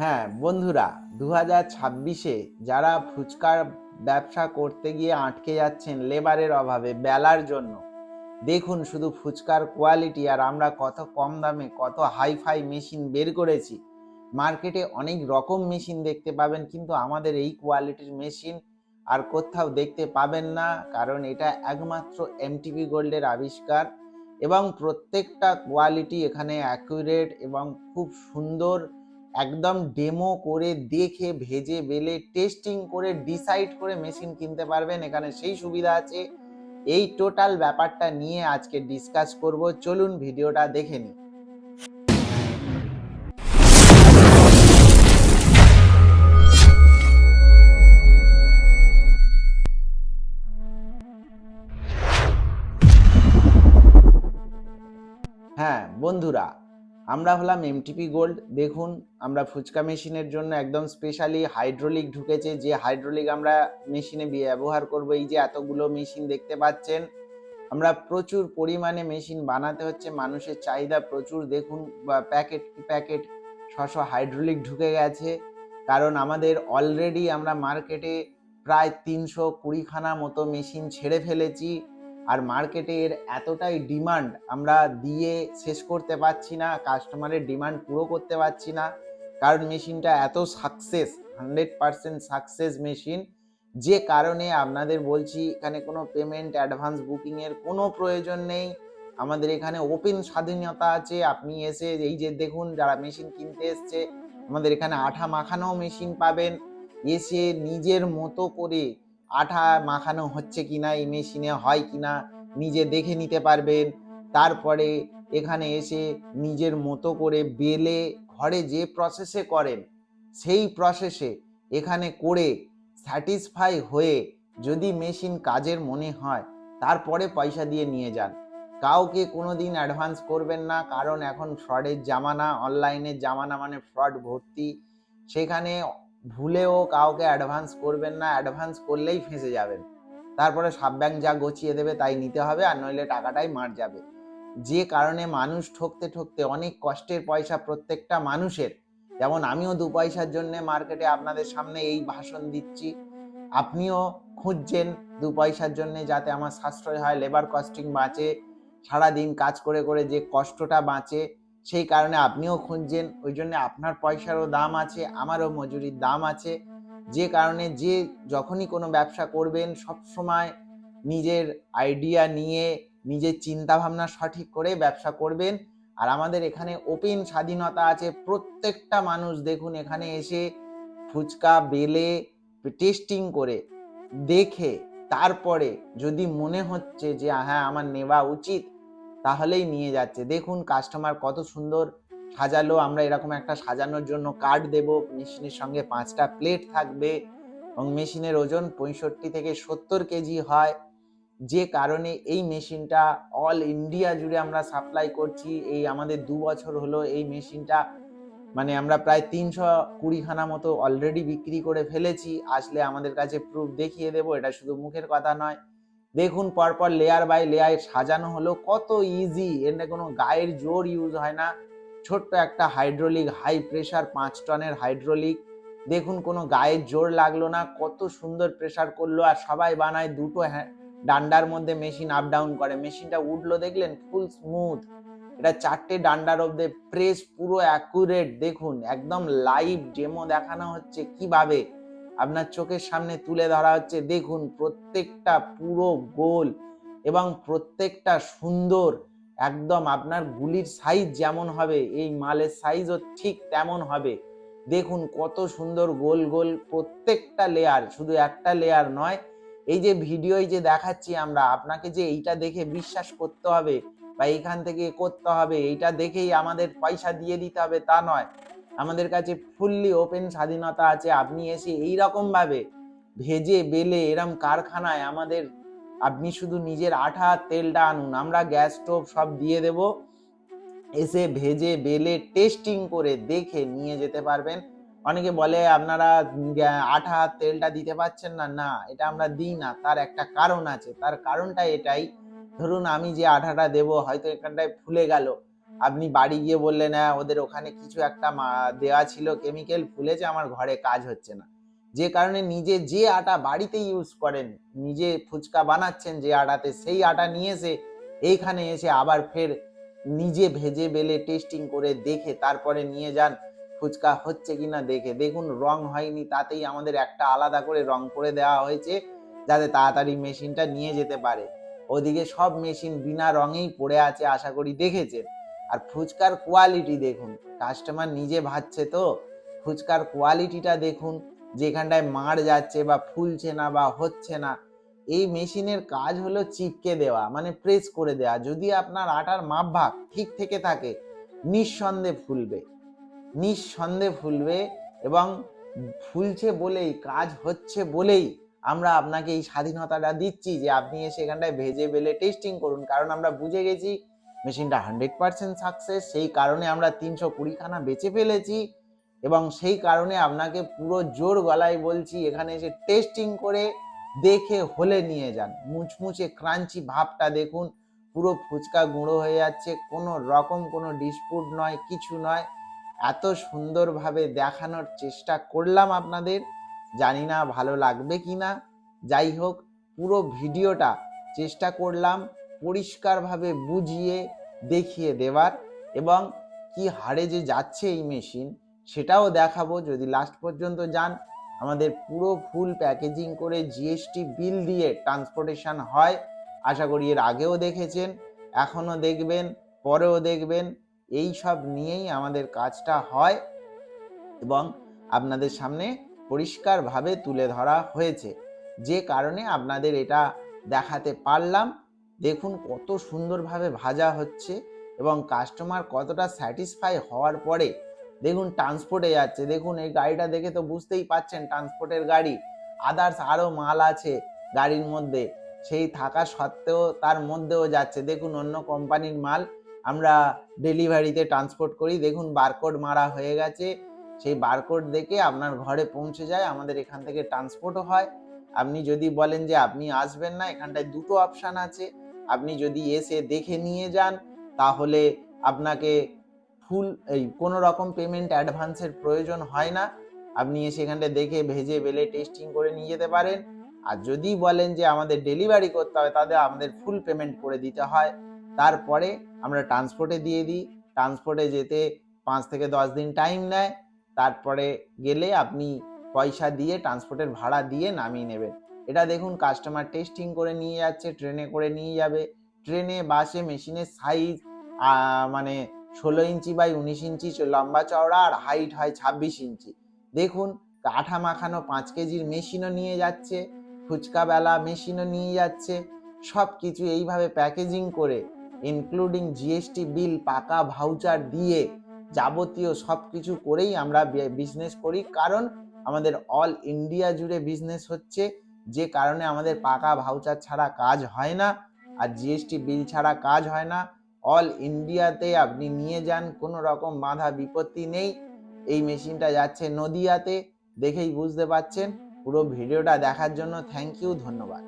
হ্যাঁ বন্ধুরা দু হাজার ছাব্বিশে যারা ফুচকার ব্যবসা করতে গিয়ে আটকে যাচ্ছেন লেবারের অভাবে বেলার জন্য, দেখুন শুধু ফুচকার কোয়ালিটি আর আমরা কত কম দামে কত হাইফাই মেশিন বের করেছি। মার্কেটে অনেক রকম মেশিন দেখতে পাবেন, কিন্তু আমাদের এই কোয়ালিটির মেশিন আর কোথাও দেখতে পাবেন না, কারণ এটা একমাত্র এমটিভি গোল্ডের আবিষ্কার এবং প্রত্যেকটা কোয়ালিটি এখানে অ্যাকুরেট এবং খুব সুন্দর একদম ডেমো করে দেখে ভেজে বেলে টেস্টিং করে ডিসাইড করে মেশিন কিনতে পারবেন। এখানে সেই সুবিধা আছে। এই টোটাল ব্যাপারটা নিয়ে আজকে ডিসকাস করব। চলুন ভিডিওটা দেখে নিই। হ্যাঁ বন্ধুরা আমরা হলাম এমটিপি গোল্ড দেখুন, আমরা ফুচকা মেশিনের জন্য একদম স্পেশালি হাইড্রোলিক ঢুকেছে। যে হাইড্রোলিক আমরা মেশিনে ব্যবহার করব, এই যে এতগুলো মেশিন দেখতে পাচ্ছেন। আমরা প্রচুর পরিমাণে মেশিন বানাতে হচ্ছে, মানুষের চাহিদা প্রচুর। দেখুন, বা প্যাকেট প্যাকেট, ছশো হাইড্রোলিক ঢুকে গেছে। কারণ আমাদের অলরেডি আমরা মার্কেটে প্রায় তিনশো কুড়িখানা মতো মেশিন ছেড়ে ফেলেছি। আর মার্কেটে এর এতটাই ডিমান্ড আমরা দিয়ে শেষ করতে পারছি না, কাস্টমারের ডিমান্ড পুরো করতে পারছি না। কারণ মেশিনটা এত success hundred percent success machine যে কারণে আপনাদের বলছি, এখানে কোনো পেমেন্ট অ্যাডভান্স বুকিংয়ের কোনো প্রয়োজন নেই। আমাদের এখানে ওপেন স্বাধীনতা আছে, আপনি এসে এই যে দেখুন, যারা মেশিন কিনতে এসছে, আমাদের এখানে আঠা মাখানোও মেশিন পাবেন। এসে নিজের মতো করে আঠা মাখানো হচ্ছে কিনা এই মেশিনে হয় কিনা, নিজে দেখে নিতে পারবেন। তারপরে এখানে এসে নিজের মতো করে বেলে ঘরে যে প্রসেসে করেন, সেই প্রসেসে এখানে করে স্যাটিসফাই হয়ে যদি মেশিন কাজের মনে হয়, তারপরে পয়সা দিয়ে নিয়ে যান। কাউকে কোনো দিন অ্যাডভান্স করবেন না, কারণ এখন ফ্রডের জামানা অনলাইনের জামানা মানে ফ্রড ভর্তি। সেখানে ভুলেও কাউকে অ্যাডভান্স করবেন না অ্যাডভান্স করলেই ফেঁসে যাবেন। তারপরে সাব ব্যাংক যা গছিয়ে দেবে তাই নিতে হবে আর নইলে টাকাটাই মার যাবে। যে কারণে মানুষ ঠকতে ঠকতে অনেক কষ্টের পয়সা প্রত্যেকটা মানুষের। যেমন আমিও দু পয়সার জন্য মার্কেটে আপনাদের সামনে এই ভাষণ দিচ্ছি। আপনিও খুঁজছেন দু পয়সার জন্য যাতে আমার সাশ্রয় হয় লেবার কস্টিং বাঁচে, সারাদিন কাজ করে করে যে কষ্টটা বাঁচে সেই কারণে আপনিও খুঁজছেন, ওই জন্য আপনার পয়সারও দাম আছে, আমারও মজুরির দাম আছে। যে কারণে যে যখনই কোনো ব্যবসা করবেন, সব সময় নিজের আইডিয়া নিয়ে, নিজের চিন্তা ভাবনা সঠিক করে ব্যবসা করবেন। আর আমাদের এখানে ওপেন স্বাধীনতা আছে, প্রত্যেকটা মানুষ দেখুন এখানে এসে ফুচকা, বেলে টেস্টিং করে, দেখে, তারপরে যদি মনে হচ্ছে যে হ্যাঁ আমার নেওয়া উচিত তাহলেই নিয়ে যাচ্ছে। দেখুন কাস্টমার কত সুন্দর সাজালো। আমরা এরকম একটা সাজানোর জন্য কার্ড দেব। মেশিনের সঙ্গে পাঁচটা প্লেট থাকবে এবং মেশিনের ওজন পঁয়ষট্টি থেকে সত্তর কেজি হয়। যে কারণে এই মেশিনটা অল ইন্ডিয়া জুড়ে আমরা সাপ্লাই করছি। এই আমাদের দু বছর হলো এই মেশিনটা মানে আমরা প্রায় তিনশো কুড়িখানা মতো অলরেডি বিক্রি করে ফেলেছি। আসলে আমাদের কাছে প্রুফ দেখিয়ে দেবো। এটা শুধু মুখের কথা নয়। দেখুন পরপর লেয়ার বাই লেয়ার সাজানো হলো। কত ইজি এতে কোনো গায়ের জোর ইউজ হয় না। ছোট্ট একটা হাইড্রোলিক হাই প্রেশার পাঁচ টনের হাইড্রোলিক দেখুন কোনো গায়ের জোর লাগল না। কত সুন্দর প্রেশার করল। আর সবাই বানায় দুটো ডান্ডার মধ্যে মেশিন আপ ডাউন করে। মেশিনটা উঠল দেখলেন ফুল স্মুথ এটা চারটে ডান্ডার অব্দে প্রেস পুরো অ্যাকুরেট দেখুন, একদম লাইভ ডেমো দেখানো হচ্ছে। কীভাবে? আপনার চোখের সামনে তুলে ধরা হচ্ছে, দেখুন প্রত্যেকটা পুরো গোল এবং প্রত্যেকটা সুন্দর, একদম আপনার গুলির সাইজ যেমন হবে, এই মালের সাইজও ঠিক তেমন হবে। দেখুন কত সুন্দর গোল গোল প্রত্যেকটা লেয়ার শুধু একটা লেয়ার নয়, এই যে ভিডিওই যে দেখাচ্ছি আমরা, আপনাকে যে এইটা দেখে বিশ্বাস করতে হবে বা এইখান থেকে করতে হবে, এইটা দেখেই আমাদের পয়সা দিয়ে দিতে হবে, তা নয়। আমাদের কাছে ফুললি ওপেন স্বাধীনতা আছে, আপনি এসে এই ভাবে ভেজে বেলে এরম কারখানায় আমাদের, আপনি শুধু নিজের আঠা তেলটা আনুন, আমরা গ্যাস স্টোভ সব দিয়ে দেব, এসে ভেজে বেলে টেস্টিং করে দেখে নিয়ে যেতে পারবেন। অনেকে বলে, আপনারা আঠা তেলটা দিতে পারছেন না না, এটা আমরা দিই না, তার একটা কারণ আছে, তার কারণটা এটাই। ধরুন আমি যে আঠাটা দেব, হয়তো এখানটায় ফুলে গেল আপনি বাড়ি গিয়ে বললেন হ্যাঁ ওদের ওখানে কিছু একটা দেওয়া ছিল কেমিক্যাল ফুলেছে, আমার ঘরে কাজ হচ্ছে না। যে কারণে নিজে যে আটা বাড়িতে ইউজ করেন, নিজে ফুচকা বানাচ্ছেন যে আটাতে, সেই আটা নিয়ে এসে এইখানে এসে আবার ফের নিজে ভেজে বেলে টেস্টিং করে দেখে, তারপরে নিয়ে যান, ফুচকা হচ্ছে কিনা দেখে। দেখুন, রং হয়নি, তাতেই আমাদের একটা আলাদা করে রং করে দেওয়া হয়েছে, যাতে তাড়াতাড়ি মেশিনটা নিয়ে যেতে পারে। ওদিকে সব মেশিন বিনা রঙেই পড়ে আছে, আশা করি দেখেছেন। আর ফুচকার কোয়ালিটি দেখুন। কাস্টমার নিজে ভাবছে তো, ফুচকার কোয়ালিটিটা দেখুন, যেখানটায় মার যাচ্ছে বা ফুলছে না বা হচ্ছে না। এই মেশিনের কাজ হলো চিপকে দেওয়া মানে প্রেস করে দেওয়া। যদি আপনার আটার মাপ ভাগ ঠিক থেকে থাকে, নিঃসন্দেহে ফুলবে। নিঃসন্দেহে ফুলবে এবং ফুলছে বলেই, কাজ হচ্ছে বলেই আমরা আপনাকে এই স্বাধীনতাটা দিচ্ছি যে আপনি এসে এখানটায় ভেজে বেলে টেস্টিং করুন। কারণ আমরা বুঝে গেছি মেশিনটা হান্ড্রেড পার্সেন্ট সাকসেস সেই কারণে আমরা তিনশো কুড়িখানা বেচে ফেলেছি এবং সেই কারণে আপনাকে পুরো জোর গলায় বলছি, এখানে এসে টেস্টিং করে দেখে হলে নিয়ে যান। মুচমুচে ক্রাঞ্চি ভাবটা দেখুন, পুরো ফুচকা গুঁড়ো হয়ে যাচ্ছে, কোনো রকম কোনো ডিসপুট নয়, কিছু নয়। এত সুন্দরভাবে দেখানোর চেষ্টা করলাম আপনাদের, জানি না ভালো লাগবে কি না যাই হোক, পুরো ভিডিওটা চেষ্টা করলাম পরিষ্কারভাবে বুঝিয়ে দেখিয়ে দেওয়ার এবং কি হারে যে যাচ্ছে এই মেশিন সেটাও দেখাবো। যদি লাস্ট পর্যন্ত যান, আমাদের পুরো ফুল প্যাকেজিং করে জিএসটি বিল দিয়ে ট্রান্সপোর্টেশন হয়। আশা করি এর আগেও দেখেছেন, এখনও দেখবেন, পরেও দেখবেন। এই সব নিয়েই আমাদের কাজটা হয় এবং আপনাদের সামনে পরিষ্কারভাবে তুলে ধরা হয়েছে। যে কারণে আপনাদের এটা দেখাতে পারলাম। দেখুন কত সুন্দরভাবে ভাজা হচ্ছে এবং কাস্টমার কতটা স্যাটিসফাই হওয়ার পরে দেখুন ট্রান্সপোর্টে যাচ্ছে। দেখুন এই গাড়িটা দেখে তো বুঝতেই পাচ্ছেন ট্রান্সপোর্টের গাড়ি। আদার্স আরও মাল আছে গাড়ির মধ্যে। সেই থাকা সত্ত্বেও তার মধ্যেও যাচ্ছে। দেখুন অন্য কোম্পানির মাল আমরা ডেলিভারিতে ট্রান্সপোর্ট করি। দেখুন বারকোড মারা হয়ে গেছে। সেই বারকোড দেখে আপনার ঘরে পৌঁছে যায়। আমাদের এখান থেকে ট্রান্সপোর্টও হয়। আপনি যদি বলেন যে আপনি আসবেন না, এখানটায় দুটো অপশান আছে। আপনি যদি এসে দেখে নিয়ে যান, তাহলে আপনাকে ফুল এই কোনো রকম পেমেন্ট অ্যাডভান্সের প্রয়োজন হয় না। আপনি এসে এখানটায় দেখে ভেজে বেলে টেস্টিং করে নিয়ে যেতে পারেন। আর যদি বলেন যে আমাদের ডেলিভারি করতে হবে তাদের আমাদের ফুল পেমেন্ট করে দিতে হয়। তারপরে আমরা ট্রান্সপোর্টে দিয়ে দিই। ট্রান্সপোর্টে যেতে পাঁচ থেকে দশ দিন টাইম নেয়। তারপরে গেলে আপনি পয়সা দিয়ে ট্রান্সপোর্টের ভাড়া দিয়ে নামিয়ে নেবেন। এটা দেখুন কাস্টমার টেস্টিং করে নিয়ে যাচ্ছে ট্রেনে করে নিয়ে যাবে। ট্রেনে বাসে মেশিনের সাইজ মানে ষোলো ইঞ্চি বাই উনিশ ইঞ্চি, লম্বা চওড়া আর হাইট হয় ছাব্বিশ ইঞ্চি। দেখুন আঠা মাখানো পাঁচ কেজির মেশিনও নিয়ে যাচ্ছে, ফুচকা বেলা মেশিনও নিয়ে যাচ্ছে। সব কিছু এইভাবে প্যাকেজিং করে ইনক্লুডিং জিএসটি বিল পাকা ভাউচার দিয়ে যাবতীয় সব কিছু করেই আমরা বিজনেস করি। কারণ আমাদের অল ইন্ডিয়া জুড়ে বিজনেস হচ্ছে। যে কারণে আমাদের পাকা ভাউচার ছাড়া কাজ হয় না, আর জিএসটি বিল ছাড়া কাজ হয় না। অল ইন্ডিয়াতে আপনি নিয়ে যান, কোনো রকম বাধা বিপত্তি নেই। এই মেশিনটা যাচ্ছে নদিয়াতে, দেখেই বুঝতে পাচ্ছেন। পুরো ভিডিওটা দেখার জন্য থ্যাংক ইউ ধন্যবাদ।